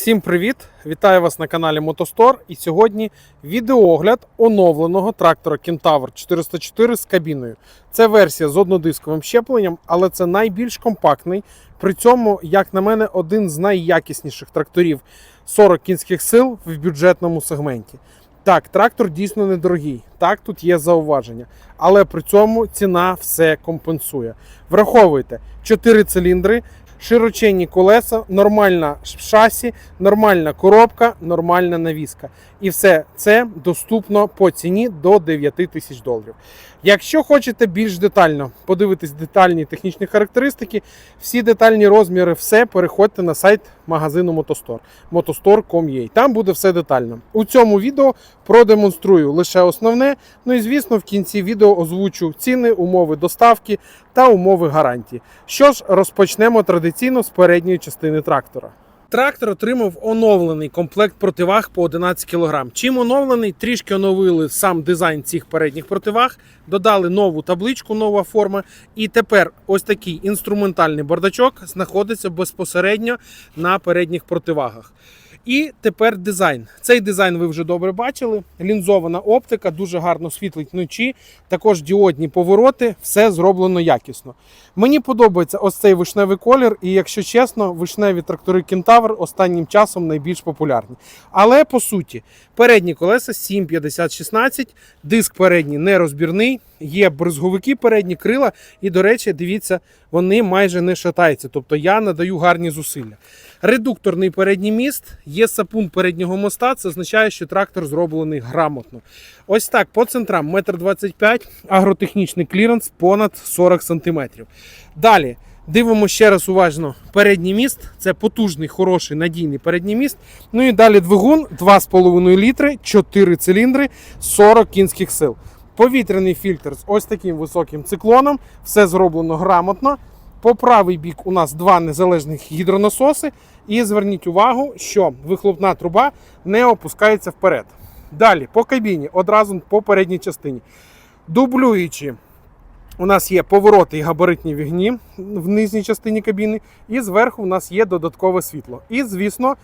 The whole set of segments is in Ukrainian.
Всім привіт! Вітаю вас на каналі Мотостор. І сьогодні відеоогляд оновленого трактора Kentaur 404 з кабіною. Це версія з однодисковим щепленням, але це найбільш компактний. При цьому, як на мене, один з найякісніших тракторів 40 кінських сил в бюджетному сегменті. Так, трактор дійсно недорогий. Так, тут є зауваження. Але при цьому ціна все компенсує. Враховуйте 4 циліндри, широченні колеса, нормальна шасі, нормальна коробка, нормальна навіска. І все це доступно по ціні до 9 тисяч доларів. Якщо хочете більш детально подивитись детальні технічні характеристики, всі детальні розміри, все переходьте на сайт магазину Мотостор motostore.com.ua. Там буде все детально. У цьому відео продемонструю лише основне. Ну і звісно, в кінці відео озвучу ціни, умови доставки та умови гарантії. Що ж, розпочнемо традиційно з передньої частини трактора. Трактор отримав оновлений комплект противаг по 11 кг. Чим оновлений? Трішки оновили сам дизайн цих передніх противаг, додали нову табличку, нова форма. І тепер ось такий інструментальний бардачок знаходиться безпосередньо на передніх противагах. І тепер дизайн. Цей дизайн ви вже добре бачили. Лінзована оптика, дуже гарно світлить вночі. Також діодні повороти, все зроблено якісно. Мені подобається ось цей вишневий колір, і якщо чесно, вишневі трактори Кентавр останнім часом найбільш популярні. Але по суті, передні колеса 750-16, диск передній нерозбірний, є бризговики передні крила, і, до речі, дивіться, вони майже не шатаються. Тобто я надаю гарні зусилля. Редукторний передній міст, є сапун переднього моста. Це означає, що трактор зроблений грамотно. Ось так, по центрам 1,25 м, агротехнічний кліренс понад 40 см. Далі. Дивимо ще раз уважно передній міст. Це потужний, хороший, надійний передній міст. Ну і далі двигун 2,5 літри, 4 циліндри, 40 кінських сил. Повітряний фільтр з ось таким високим циклоном. Все зроблено грамотно. По правий бік у нас два незалежних гідронасоси. І зверніть увагу, що вихлопна труба не опускається вперед. Далі по кабіні, одразу по передній частині. Дублюючи, у нас є повороти і габаритні вігні в нижній частині кабіни, і зверху у нас є додаткове світло. І, звісно,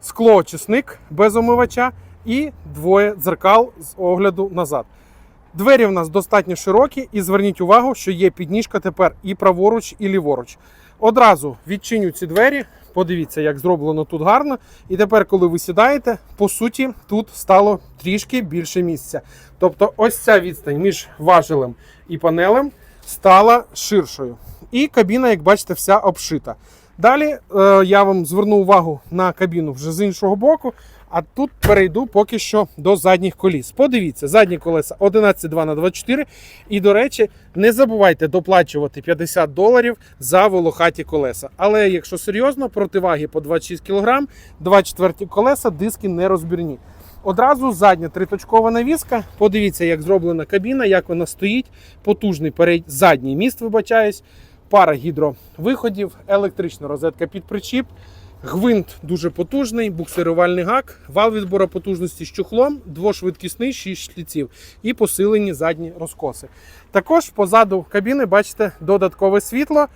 склоочисник без омивача і двоє дзеркал з огляду назад. Двері в нас достатньо широкі, і зверніть увагу, що є підніжка тепер і праворуч, і ліворуч. Одразу відчиню ці двері. Подивіться, як зроблено тут гарно. І тепер, коли ви сідаєте, по суті, тут стало трішки більше місця. Тобто, ось ця відстань між важелем і панелем стала ширшою. І кабіна, як бачите, вся обшита. Далі е, я вам зверну увагу на кабіну вже з іншого боку. А тут перейду поки що до задніх коліс. Подивіться, задні колеса 11,2 на 24 І, до речі, не забувайте доплачувати 50 доларів за волохаті колеса. Але якщо серйозно, противаги по 26 кг, 24 колеса, диски не розбірні. Одразу задня триточкова навіска. Подивіться, як зроблена кабіна, як вона стоїть. Потужний перед... задній міст, вибачаюсь, пара гідровиходів, електрична розетка під причіп. Гвинт дуже потужний, буксирувальний гак, вал відбору потужності з чохлом, двошвидкісний, 6 шліців і посилені задні розкоси. Також позаду кабіни бачите додаткове світло.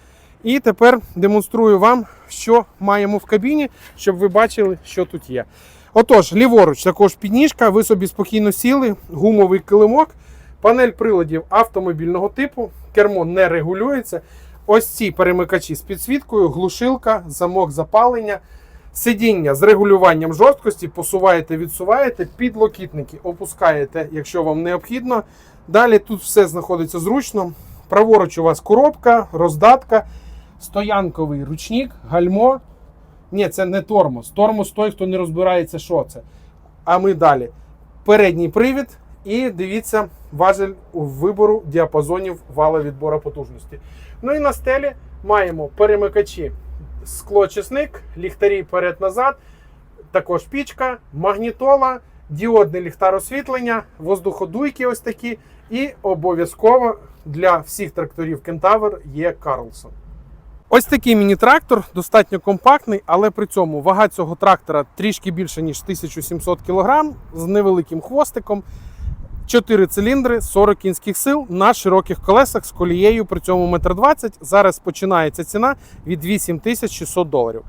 І тепер демонструю вам, що маємо в кабіні, щоб ви бачили, що тут є. Отож, ліворуч, також підніжка, ви собі спокійно сіли, гумовий килимок, панель приладів автомобільного типу, кермо не регулюється. Ось ці перемикачі з підсвіткою, глушилка, замок запалення, сидіння з регулюванням жорсткості, посуваєте, відсуваєте, підлокітники опускаєте, якщо вам необхідно. Далі тут все знаходиться зручно. Праворуч у вас коробка, роздатка, стоянковий ручник, гальмо. Ні, це не тормоз. Тормоз той, хто не розбирається, що це. А ми далі. Передній привід. І дивіться важель у вибору діапазонів вала відбору потужності. Ну і на стелі маємо перемикачі склочисник, ліхтарі перед-назад, також пічка, магнітола, діодний ліхтар освітлення, воздуходуйки ось такі. І обов'язково для всіх тракторів Кентавр є Карлсон. Ось такий міні-трактор, достатньо компактний, але при цьому вага цього трактора трішки більше, ніж 1700 кг з невеликим хвостиком. 4 циліндри, 40 кінських сил на широких колесах з колією, при цьому 1,20 м. Зараз починається ціна від 8600 доларів.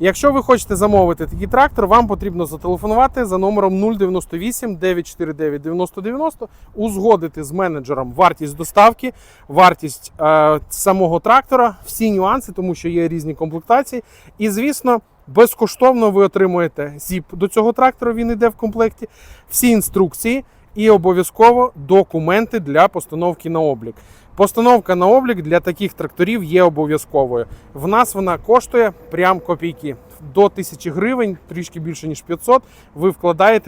Якщо ви хочете замовити такий трактор, вам потрібно зателефонувати за номером 098 949 9090, узгодити з менеджером вартість доставки, вартість е, самого трактора, всі нюанси, тому що є різні комплектації. І, звісно, безкоштовно ви отримуєте зіп до цього трактора, він йде в комплекті, всі інструкції і обов'язково документи для постановки на облік. Постановка на облік для таких тракторів є обов'язковою. В нас вона коштує прям копійки до 1000 гривень, трішки більше ніж 500. Ви вкладаєте